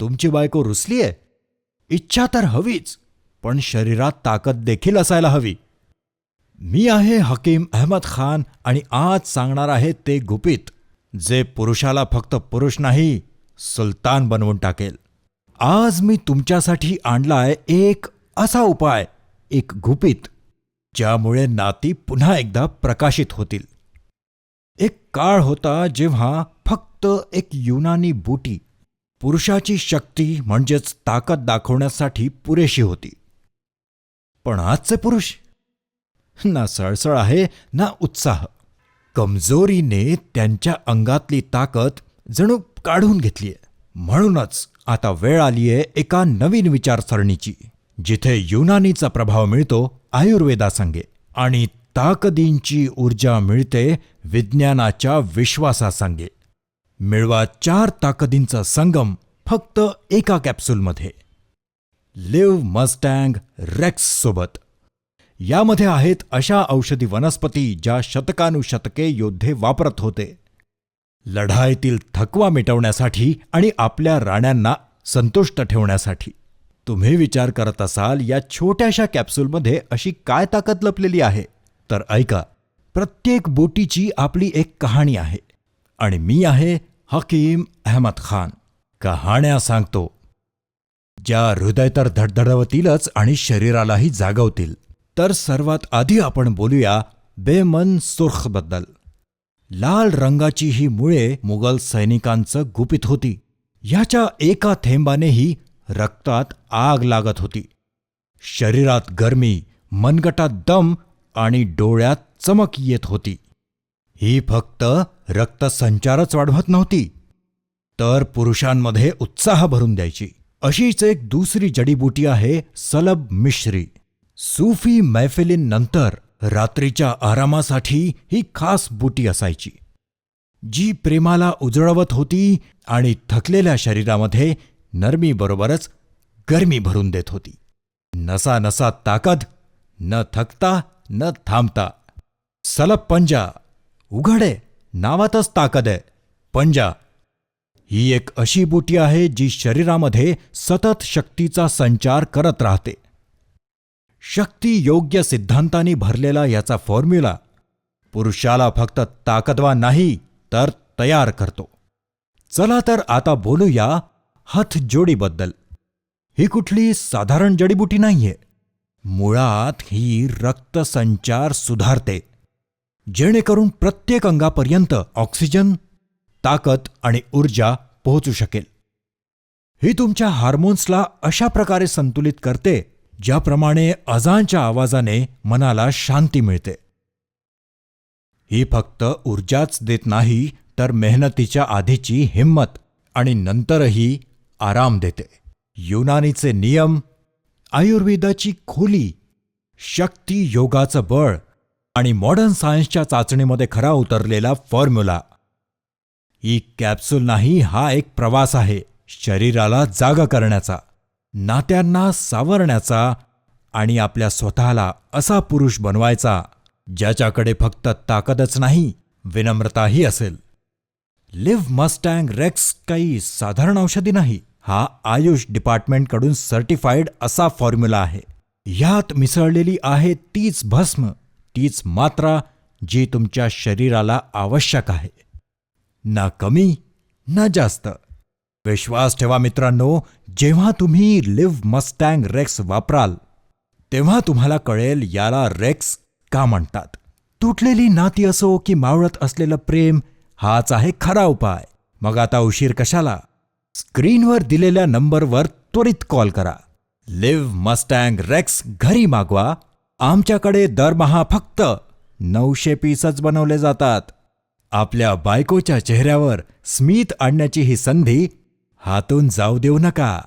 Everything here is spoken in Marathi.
तुमची बायको रुसलीये? इच्छा तर हवीच पण शरीरात ताकद देखील असायला हवी. मी आहे हकीम अहमद खान आणि आज सांगणार आहे ते गुपित जे पुरुषाला फक्त पुरुष नाही सुलतान बनवून टाकेल. आज मी तुमच्यासाठी आणलाय एक असा उपाय एक गुपित ज्यामुळे नाती पुन्हा एकदा प्रकाशित होतील. एक काळ होता जेव्हा फक्त एक युनानी बुटी पुरुषाची शक्ती म्हणजेच ताकद दाखवण्यासाठी पुरेशी होती. पण आजचे पुरुष? ना सळसळ आहे ना उत्साह. कमजोरीने त्यांच्या अंगातली ताकद जणू काढून घेतलीय. म्हणूनच आता वेळ आलीये एका नवीन विचारसरणीची जिथे युनानीचा प्रभाव मिळतो आयुर्वेदासंगे आणि ताकदींची ऊर्जा मिळते विज्ञानाच्या विश्वासासंगे मिळवा चार ताकदींचा संगम फक्त एका कॅप्सूलमध्ये. लिव्ह मस्टँग रेक्स सोबत. यामध्ये आहेत अशा औषधी वनस्पती ज्या शतकानुशतके योद्धे वापरत होते. लढाईतील थकवा मिटवण्यासाठी आणि आपल्या राण्यांना संतुष्ट ठेवण्यासाठी. तुम्ही विचार करत असाल या छोट्याशा कॅप्सूलमध्ये अशी काय ताकद लपलेली आहे? तर ऐका प्रत्येक बोटीची आपली एक कहाणी आहे. आणि मी आहे हकीम अहमद खान कहाण्या सांगतो. ज्या हृदय तर धडधडवतीलच आणि शरीरालाही जागवतील तर सर्वात आधी आपण बोलूया बेमन सुर्खबद्दल. लाल रंगाची ही मुळे मुघल सैनिकांचं गुपित होती. ह्याच्या एका थेंबानेही रक्तात आग लागत होती. शरीरात गरमी मनगटात दम आणि डोळ्यात चमक येत होती. ही फक्त रक्तसंचारच वाढवत नव्हती. तर पुरुषांमध्ये उत्साह भरून द्यायची. अशीच एक दुसरी जडीबुटी आहे सलब मिश्री. सूफी मैफिलींनंतर रात्रीच्या आरामासाठी ही खास बुटी असायची. जी प्रेमाला उजळवत होती आणि थकलेल्या शरीरामध्ये नरमीबरोबरच गरमी भरून देत होती. नसा नसा ताकद न थकता न थांबता. सलब पंजा उघडे. नावातच ताकद आहे. पंजा ही एक अशी बुटी आहे जी शरीरामध्ये सतत शक्तीचा संचार करत राहते. शक्ती योग्य सिद्धांतानी भरलेला याचा फॉर्म्युला पुरुषाला फक्त ताकदवा नाही तर तयार करतो. चला तर आता बोलूया हथजोडीबद्दल ही कुठली साधारण जडीबुटी नाहीये. मुळात ही रक्तसंचार सुधारते. जेणेकरून प्रत्येक अंगापर्यंत ऑक्सिजन ताकद आणि ऊर्जा पोहोचू शकेल. ही तुमच्या हार्मोन्सला अशा प्रकारे संतुलित करते ज्याप्रमाणे अजांच्या आवाजाने मनाला शांती मिळते. ही फक्त ऊर्जाच देत नाही तर मेहनतीच्या आधीची हिंमत आणि नंतरही आराम देते. युनानीचे नियम आयुर्वेदाची खोली शक्ती योगाचं बळ आणि मॉडर्न सायन्सच्या चाचणीमध्ये खरा उतरलेला फॉर्म्युला ही कॅप्सूल नाही हा एक प्रवास आहे शरीराला जागा करण्याचा नात्यांना सावरण्याचा आणि आपल्या स्वतःला असा पुरुष बनवायचा ज्याच्याकडे फक्त ताकदच नाही विनम्रताही असेल. लिव्ह मस्टँग रेक्स काही साधारण औषधी नाही हा आयुष डिपार्टमेंटकडून सर्टिफाईड असा फॉर्म्युला आहे. ह्यात मिसळलेली आहे तीच भस्म. तीच मात्रा जी तुमच्या शरीराला आवश्यक आहे. ना कमी ना जास्त. विश्वास ठेवा मित्रांनो जेव्हा तुम्ही लिव्ह मस्टँग रेक्स वापराल तेव्हा तुम्हाला कळेल याला रेक्स का म्हणतात. तुटलेली नाती असो की मावळत असलेलं प्रेम हाच आहे खरा उपाय. मग आता उशीर कशाला? स्क्रीनवर दिलेल्या नंबरवर त्वरित कॉल करा. लिव्ह मस्टँग रेक्स घरी मागवा. आमच्याकडे दरमहा फक्त नऊशे पीसच बनवले जातात. आपल्या बायकोच्या चेहऱ्यावर स्मित आणण्याची ही संधी हातून जाऊ देऊ नका.